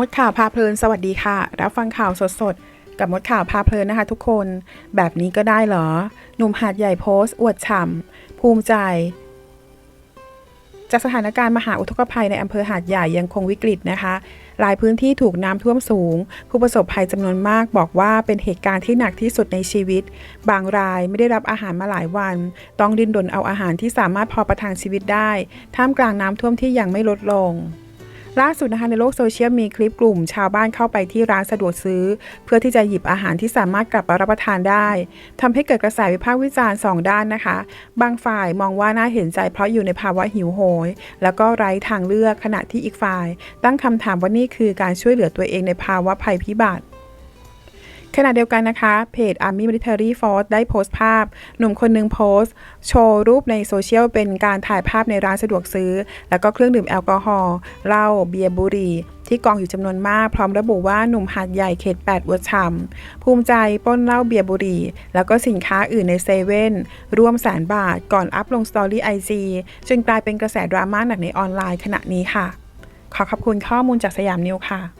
มดข่าวพาเพลินสวัสดีค่ะ รับฟังข่าวสดๆ กับมดข่าวพาเพลินนะคะทุกคน แบบนี้ก็ได้เหรอ หนุ่มหาดใหญ่โพสต์ อวดฉ่ำภูมิใจ จากสถานการณ์มหาอุทกภัยในอำเภอหาดใหญ่ยังคงวิกฤตนะคะหลายพื้นที่ถูกน้ำท่วมสูง ผู้ประสบภัยจำนวนมากบอกว่าเป็นเหตุการณ์ที่หนักที่สุดในชีวิต บางรายไม่ได้รับอาหารมาหลายวัน ต้องดิ้นรนเอาอาหารที่สามารถพอประทังชีวิตได้ ท่ามกลางน้ำท่วมที่ยังไม่ลดลง ล่าสุดนะคะในโลกโซเชียลมีคลิปกลุ่ม ชาวบ้านเข้าไปที่ร้านสะดวกซื้อ เพื่อที่จะหยิบอาหารที่สามารถกลับมารับประทานได้ทำให้เกิดกระแสวิพากษ์วิจารณ์สองด้านนะคะ บางฝ่ายมองว่าน่าเห็นใจเพราะอยู่ในภาวะหิวโหย แล้วก็ไร้ทางเลือกขณะที่อีกฝ่าย ตั้งคำถามว่านี่คือการช่วยเหลือตัวเองในภาวะภัยพิบัติ ขณะเดียวกันนะคะ เพจ Army Military Force ได้โพสต์ภาพ หนุ่มคนหนึ่งโพสต์ โชว์รูปในโซเชียลเป็นการถ่ายภาพในร้านสะดวกซื้อ แล้วก็เครื่องดื่มแอลกอฮอล์เหล้าเบียร์บุหรี่ที่กองอยู่จำนวนมาก พร้อมระบุว่าหนุ่มหาดใหญ่เขต 8 อวดฉ่ำภูมิใจป้นเหล้าเบียร์บุหรี่ แล้วก็สินค้าอื่นในเซเว่นร่วมแสนบาทก่อนอัพลงสตอรี่ไอจีจนกลายเป็นกระแสดราม่าหนักในออนไลน์ขณะนี้ค่ะ ขอขอบคุณข้อมูลจากสยามนิวค่ะ